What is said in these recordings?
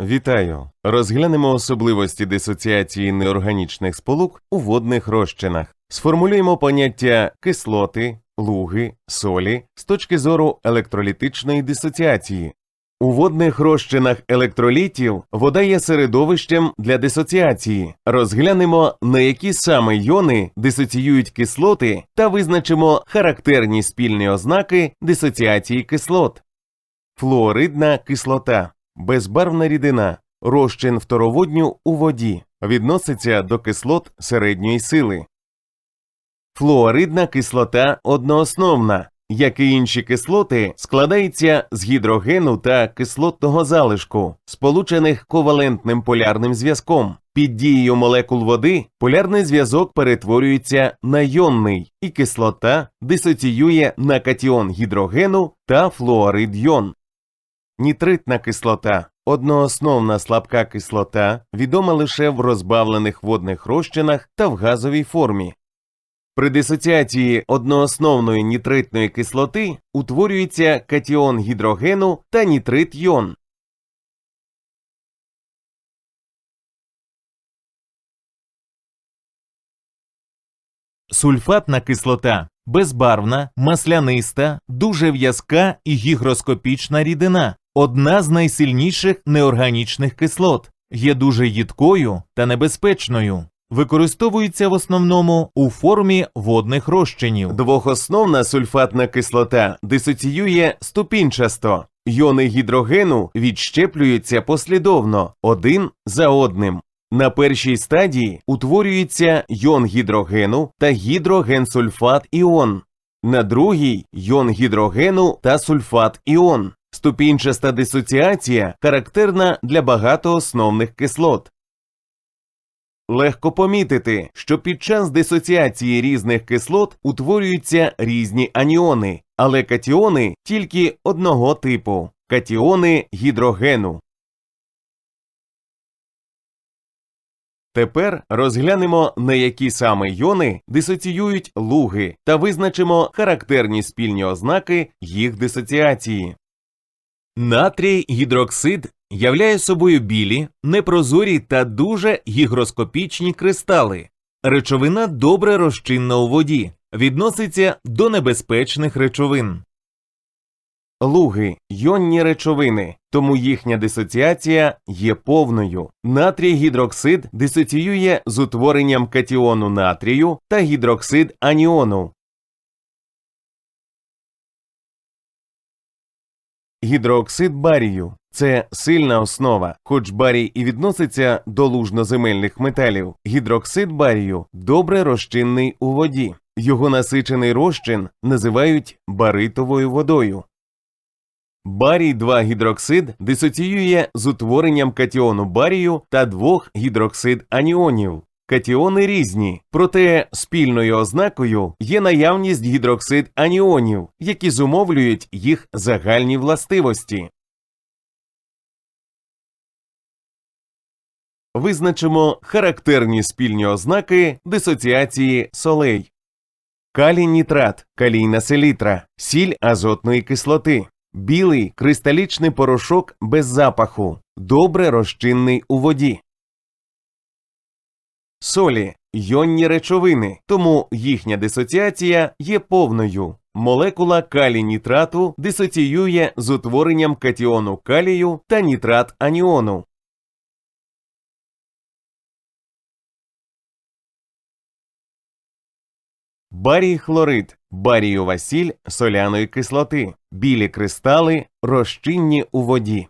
Вітаю! Розглянемо особливості дисоціації неорганічних сполук у водних розчинах. Сформулюємо поняття кислоти, луги, солі з точки зору електролітичної дисоціації. У водних розчинах електролітів вода є середовищем для дисоціації. Розглянемо, на які саме йони дисоціюють кислоти та визначимо характерні спільні ознаки дисоціації кислот. Флуоридна кислота безбарвна рідина, розчин второводню у воді, відноситься до кислот середньої сили. Флуоридна кислота одноосновна, як і інші кислоти, складається з гідрогену та кислотного залишку, сполучених ковалентним полярним зв'язком. Під дією молекул води полярний зв'язок перетворюється на йонний, і кислота дисоціює на катіон гідрогену та флуорид йон. Нітритна кислота одноосновна слабка кислота, відома лише в розбавлених водних розчинах та в газовій формі. При дисоціації одноосновної нітритної кислоти утворюється катіон гідрогену та нітрит йон. Сульфатна кислота безбарвна, масляниста, дуже в'язка і гігроскопічна рідина, одна з найсильніших неорганічних кислот, є дуже їдкою та небезпечною. Використовується в основному у формі водних розчинів. Двохосновна сульфатна кислота дисоціює ступінчасто. Йони гідрогену відщеплюються послідовно один за одним. На першій стадії утворюється йон гідрогену та гідрогенсульфат іон. На другій йон гідрогену та сульфат іон. Ступінчаста дисоціація характерна для багатоосновних кислот. Легко помітити, що під час дисоціації різних кислот утворюються різні аніони, але катіони тільки одного типу катіони гідрогену. Тепер розглянемо, на які саме йони дисоціюють луги та визначимо характерні спільні ознаки їх дисоціації. Натрій гідроксид являє собою білі, непрозорі та дуже гігроскопічні кристали. Речовина добре розчинна у воді, відноситься до небезпечних речовин. Луги йонні речовини, тому їхня дисоціація є повною. Натрій гідроксид дисоціює з утворенням катіону натрію та гідроксид аніону. Гідрооксид барію це сильна основа, хоч барій і відноситься до лужноземельних металів. Гідроксид барію добре розчинний у воді. Його насичений розчин називають баритовою водою. Барій 2 гідроксид дисоціює з утворенням катіону барію та двох гідроксид аніонів. Катіони різні, проте спільною ознакою є наявність гідроксид аніонів, які зумовлюють їх загальні властивості. Визначимо характерні спільні ознаки дисоціації солей. Калій нітрат, калійна селітра, сіль азотної кислоти, білий кристалічний порошок без запаху, добре розчинний у воді. Солі йонні речовини, тому їхня дисоціація є повною. Молекула калій нітрату дисоціює з утворенням катіону калію та нітрат аніону. Барій хлорид, барієва сіль соляної кислоти, білі кристали, розчинні у воді.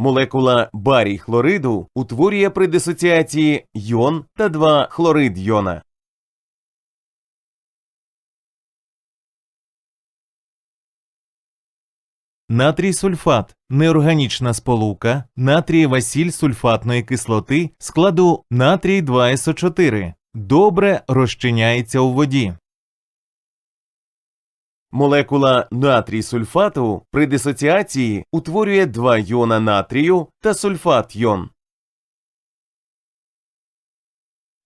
Молекула барій хлориду утворює при дисоціації йон та 2 хлорид йона. Натрій сульфат неорганічна сполука, натрієва сіль сульфатної кислоти складу натрій 2СО4. Добре розчиняється у воді. Молекула натрій сульфату при дисоціації утворює два йона натрію та сульфат йон.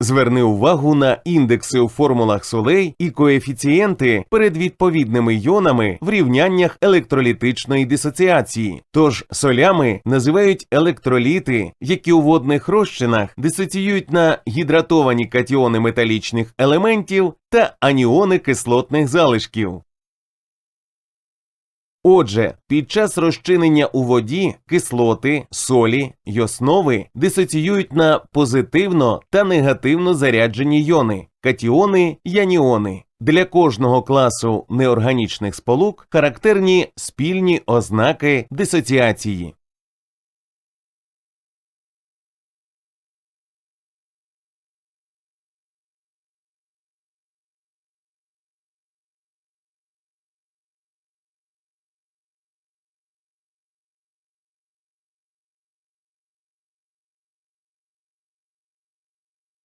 Зверни увагу на індекси у формулах солей і коефіцієнти перед відповідними йонами в рівняннях електролітичної дисоціації. Тож солями називають електроліти, які у водних розчинах дисоціюють на гідратовані катіони металічних елементів та аніони кислотних залишків. Отже, під час розчинення у воді кислоти, солі й основи дисоціюють на позитивно та негативно заряджені йони катіони й аніони. Для кожного класу неорганічних сполук характерні спільні ознаки дисоціації.